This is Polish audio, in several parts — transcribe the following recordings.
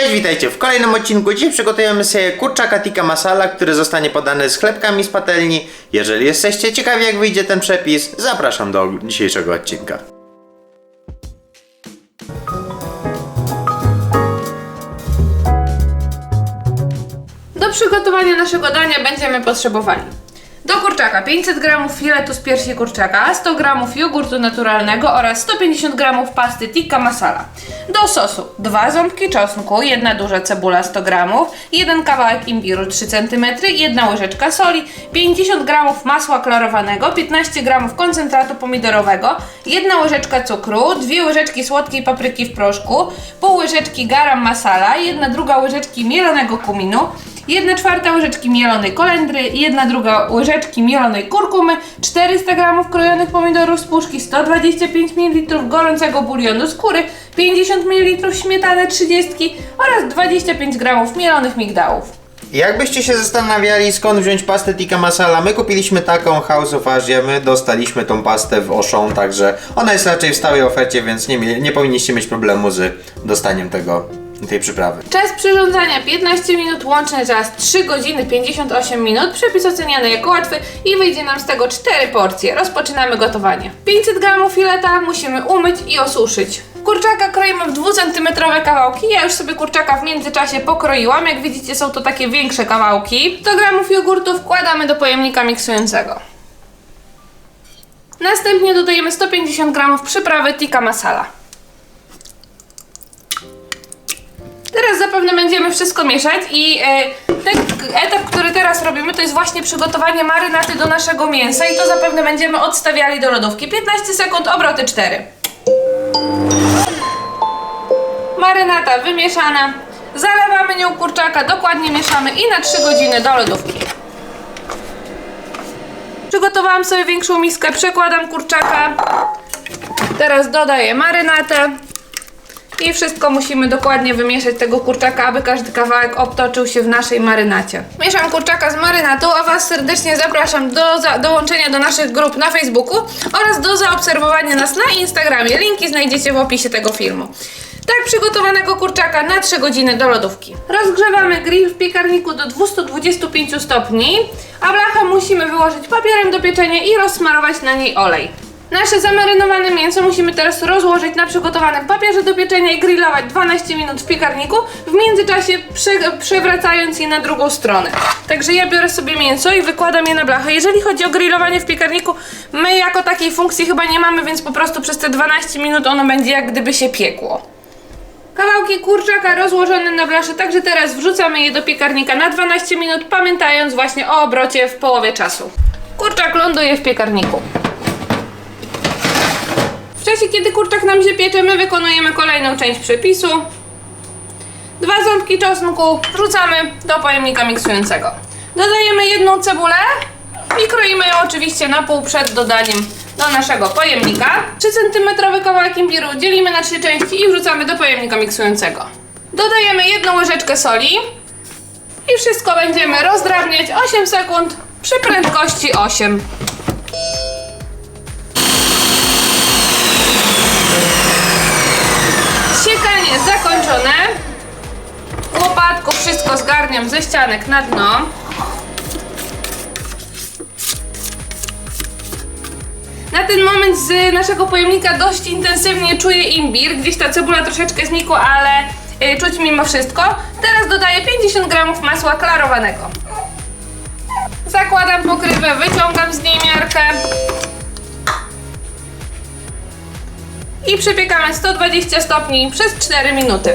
Cześć, witajcie w kolejnym odcinku. Dzisiaj przygotujemy sobie kurczaka tikka masala, który zostanie podany z chlebkami z patelni. Jeżeli jesteście ciekawi jak wyjdzie ten przepis, zapraszam do dzisiejszego odcinka. Do przygotowania naszego dania będziemy potrzebowali do kurczaka 500 g filetu z piersi kurczaka, 100 g jogurtu naturalnego oraz 150 g pasty tikka masala. Do sosu 2 ząbki czosnku, 1 duża cebula 100 g, 1 kawałek imbiru 3 cm, 1 łyżeczka soli, 50 g masła klarowanego, 15 g koncentratu pomidorowego, 1 łyżeczka cukru, 2 łyżeczki słodkiej papryki w proszku, pół łyżeczki garam masala, 1 druga łyżeczki mielonego kuminu, 1 czwarta łyżeczki mielonej kolendry, 1 druga łyżeczki mielonej kurkumy, 400 g krojonych pomidorów z puszki, 125 ml gorącego bulionu skóry, 50 ml śmietany 30 oraz 25 g mielonych migdałów. Jakbyście się zastanawiali skąd wziąć pastę tikka masala, my kupiliśmy taką House of Asia, my dostaliśmy tą pastę w Auchan, także ona jest raczej w stałej ofercie, więc nie, nie powinniście mieć problemu z dostaniem tego, tej przyprawy. Czas przyrządzania 15 minut, łączny czas 3 godziny 58 minut, przepis oceniany jako łatwy i wyjdzie nam z tego 4 porcje. Rozpoczynamy gotowanie. 500 g fileta musimy umyć i osuszyć. Kurczaka kroimy w 2 cm kawałki. Ja już sobie kurczaka w międzyczasie pokroiłam. Jak widzicie są to takie większe kawałki. 100 g jogurtu wkładamy do pojemnika miksującego. Następnie dodajemy 150 g przyprawy tikka masala. Teraz zapewne będziemy wszystko mieszać i e, ten etap, który teraz robimy, to jest właśnie przygotowanie marynaty do naszego mięsa i to zapewne będziemy odstawiali do lodówki. 15 sekund, obroty 4. Marynata wymieszana. Zalewamy nią kurczaka, dokładnie mieszamy i na 3 godziny do lodówki. Przygotowałam sobie większą miskę, przekładam kurczaka. Teraz dodaję marynatę. I wszystko musimy dokładnie wymieszać tego kurczaka, aby każdy kawałek obtoczył się w naszej marynacie. Mieszam kurczaka z marynatą, a Was serdecznie zapraszam do dołączenia do naszych grup na Facebooku oraz do zaobserwowania nas na Instagramie. Linki znajdziecie w opisie tego filmu. Tak przygotowanego kurczaka na 3 godziny do lodówki. Rozgrzewamy grill w piekarniku do 225 stopni, a blachę musimy wyłożyć papierem do pieczenia i rozsmarować na niej olej. Nasze zamarynowane mięso musimy teraz rozłożyć na przygotowanym papierze do pieczenia i grillować 12 minut w piekarniku, w międzyczasie prze, przewracając je na drugą stronę. Także ja biorę sobie mięso i wykładam je na blachę. Jeżeli chodzi o grillowanie w piekarniku, my jako takiej funkcji chyba nie mamy, więc po prostu przez te 12 minut ono będzie jak gdyby się piekło. Kawałki kurczaka rozłożone na blasze, także teraz wrzucamy je do piekarnika na 12 minut, pamiętając właśnie o obrocie w połowie czasu. Kurczak ląduje w piekarniku. Czasie, kiedy kurczak nam się piecze, my wykonujemy kolejną część przepisu. Dwa ząbki czosnku wrzucamy do pojemnika miksującego. Dodajemy jedną cebulę i kroimy ją oczywiście na pół przed dodaniem do naszego pojemnika. 3 cm kawałek imbiru dzielimy na trzy części i wrzucamy do pojemnika miksującego. Dodajemy jedną łyżeczkę soli i wszystko będziemy rozdrabniać 8 sekund przy prędkości 8. Siekanie zakończone. Łopatką wszystko zgarniam ze ścianek na dno. Na ten moment z naszego pojemnika dość intensywnie czuję imbir. Gdzieś ta cebula troszeczkę znikła, ale y, czuć mimo wszystko. Teraz dodaję 50 g masła klarowanego. Zakładam pokrywę, wyciągam z niej miarkę. I przypiekamy 120 stopni przez 4 minuty.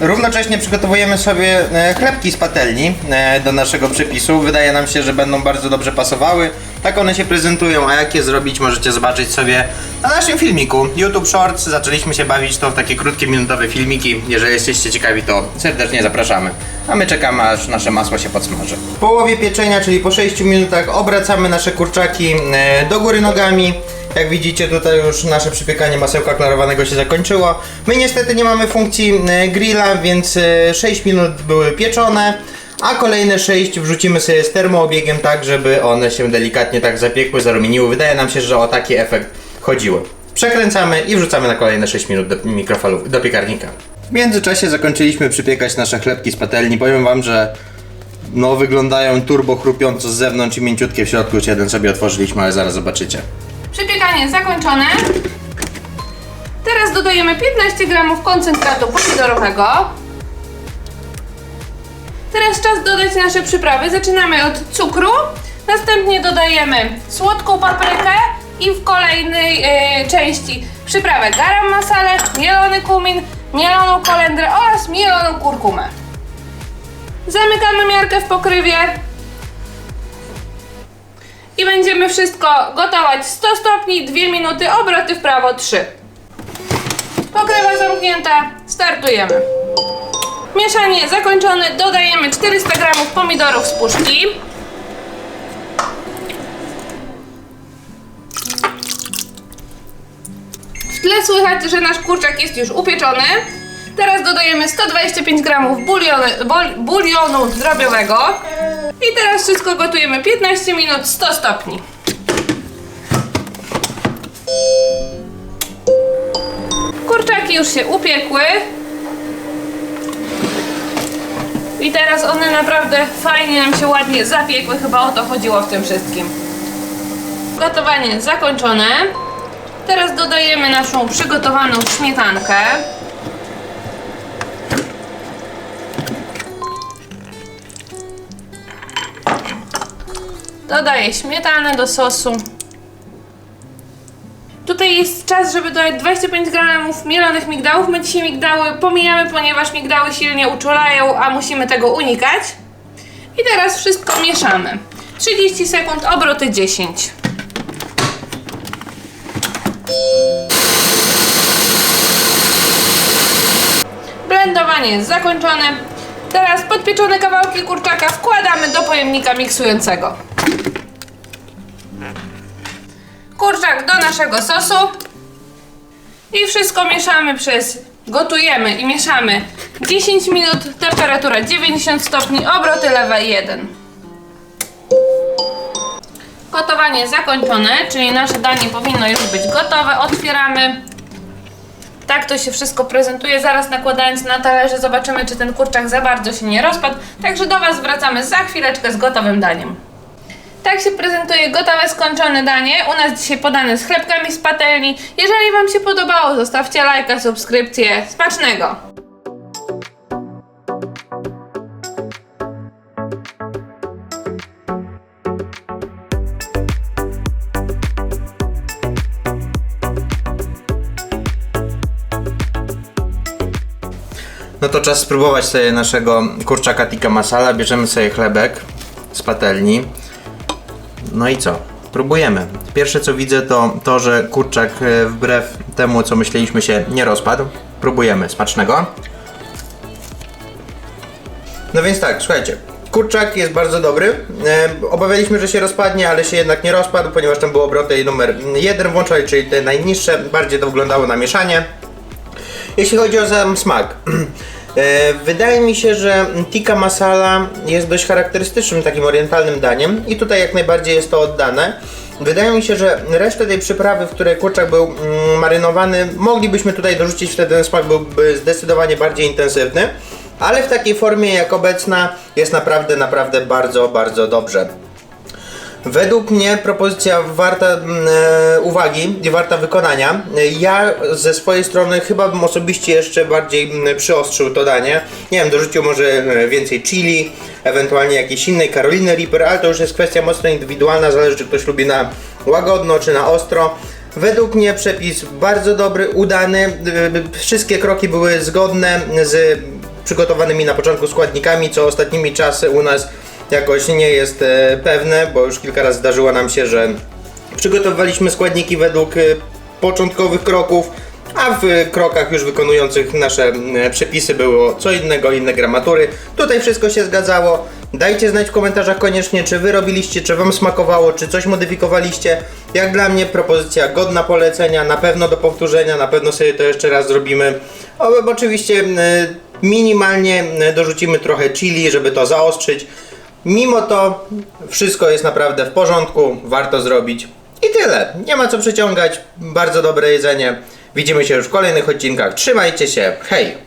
Równocześnie przygotowujemy sobie e, chlebki z patelni e, do naszego przepisu. Wydaje nam się, że będą bardzo dobrze pasowały. Tak one się prezentują, a jak je zrobić możecie zobaczyć sobie na naszym filmiku. YouTube Shorts, zaczęliśmy się bawić to w takie krótkie minutowe filmiki. Jeżeli jesteście ciekawi, to serdecznie zapraszamy. A my czekamy, aż nasze masło się podsmaży. W połowie pieczenia, czyli po 6 minutach obracamy nasze kurczaki e, do góry nogami. Jak widzicie tutaj już nasze przypiekanie masełka klarowanego się zakończyło. My niestety nie mamy funkcji e, grilla, więc e, 6 minut były pieczone, a kolejne 6 wrzucimy sobie z termoobiegiem tak, żeby one się delikatnie tak zapiekły, zarumieniły. Wydaje nam się, że o taki efekt chodziło. Przekręcamy i wrzucamy na kolejne 6 minut do mikrofalów, do piekarnika. W międzyczasie zakończyliśmy przypiekać nasze chlebki z patelni. Powiem wam, że no wyglądają turbo chrupiąco z zewnątrz i mięciutkie w środku. Jeden sobie otworzyliśmy, ale zaraz zobaczycie. Przypiekanie zakończone. Teraz dodajemy 15 gramów koncentratu pomidorowego. Teraz czas dodać nasze przyprawy. Zaczynamy od cukru, następnie dodajemy słodką paprykę i w kolejnej e, części przyprawę garam masale, mielony kumin, mieloną kolendrę oraz mieloną kurkumę. Zamykamy miarkę w pokrywie i będziemy wszystko gotować 100 stopni, 2 minuty, obroty w prawo 3. Pokrywa zamknięta, startujemy. Mieszanie zakończone, dodajemy 400 g pomidorów z puszki. W tle słychać, że nasz kurczak jest już upieczony. Teraz dodajemy 125 g bulionu, bul- bulionu zdrobiowego. I wszystko gotujemy 15 minut 100 stopni. Kurczaki już się upiekły. I teraz one naprawdę fajnie nam się ładnie zapiekły. Chyba o to chodziło w tym wszystkim. Gotowanie zakończone. Teraz dodajemy naszą przygotowaną śmietankę. Dodaję śmietanę do sosu. Tutaj jest czas, żeby dodać 25 gramów mielonych migdałów. My dzisiaj migdały pomijamy, ponieważ migdały silnie uczulają, a musimy tego unikać. I teraz wszystko mieszamy. 30 sekund, obroty 10. Blendowanie jest zakończone. Teraz podpieczone kawałki kurczaka wkładamy do pojemnika miksującego. Kurczak do naszego sosu. I wszystko mieszamy przez. Gotujemy i mieszamy 10 minut, temperatura 90 stopni, obroty lewe 1. Gotowanie zakończone, czyli nasze danie powinno już być gotowe. Otwieramy. Tak to się wszystko prezentuje. Zaraz nakładając na talerze zobaczymy, czy ten kurczak za bardzo się nie rozpadł. Także do Was wracamy za chwileczkę z gotowym daniem. Tak się prezentuje gotowe, skończone danie. U nas dzisiaj podane z chlebkami z patelni. Jeżeli Wam się podobało, zostawcie lajka, subskrypcję. Smacznego! No to czas spróbować sobie naszego kurczaka tikka masala. Bierzemy sobie chlebek z patelni. No i co? Próbujemy. Pierwsze co widzę to to, że kurczak e, wbrew temu co myśleliśmy się nie rozpadł. Próbujemy. Smacznego. No więc tak, słuchajcie. Kurczak jest bardzo dobry. E, obawialiśmy, że się rozpadnie, ale się jednak nie rozpadł, ponieważ tam było obroty numer 1 włączali, czyli te najniższe. Bardziej to wyglądało na mieszanie. Jeśli chodzi o sam smak, wydaje mi się, że tikka masala jest dość charakterystycznym takim orientalnym daniem i tutaj jak najbardziej jest to oddane. Wydaje mi się, że resztę tej przyprawy, w której kurczak był mm, marynowany, moglibyśmy tutaj dorzucić, wtedy ten smak byłby zdecydowanie bardziej intensywny, ale w takiej formie jak obecna jest naprawdę, naprawdę bardzo, bardzo dobrze. Według mnie propozycja warta mm, e, uwagi i warta wykonania. Ja ze swojej strony chyba bym osobiście jeszcze bardziej mm, przyostrzył to danie. Nie wiem, dorzucił może e, więcej chili, ewentualnie jakiejś innej Caroliny Reaper, ale to już jest kwestia mocno indywidualna, zależy czy ktoś lubi na łagodno czy na ostro. Według mnie przepis bardzo dobry, udany. E, Wszystkie kroki były zgodne z przygotowanymi na początku składnikami, co ostatnimi czasy u nas jakoś nie jest e, pewne, bo już kilka razy zdarzyło nam się, że przygotowywaliśmy składniki według e, początkowych kroków, a w krokach już wykonujących nasze e, przepisy było co innego, inne gramatury. Tutaj wszystko się zgadzało. Dajcie znać w komentarzach koniecznie, czy wy robiliście, czy wam smakowało, czy coś modyfikowaliście. Jak dla mnie propozycja godna polecenia, na pewno do powtórzenia, na pewno sobie to jeszcze raz zrobimy. Oczywiście minimalnie dorzucimy trochę chili, żeby to zaostrzyć. Mimo to wszystko jest naprawdę w porządku, warto zrobić. I tyle. Nie ma co przeciągać. Bardzo dobre jedzenie. Widzimy się już w kolejnych odcinkach. Trzymajcie się. Hej!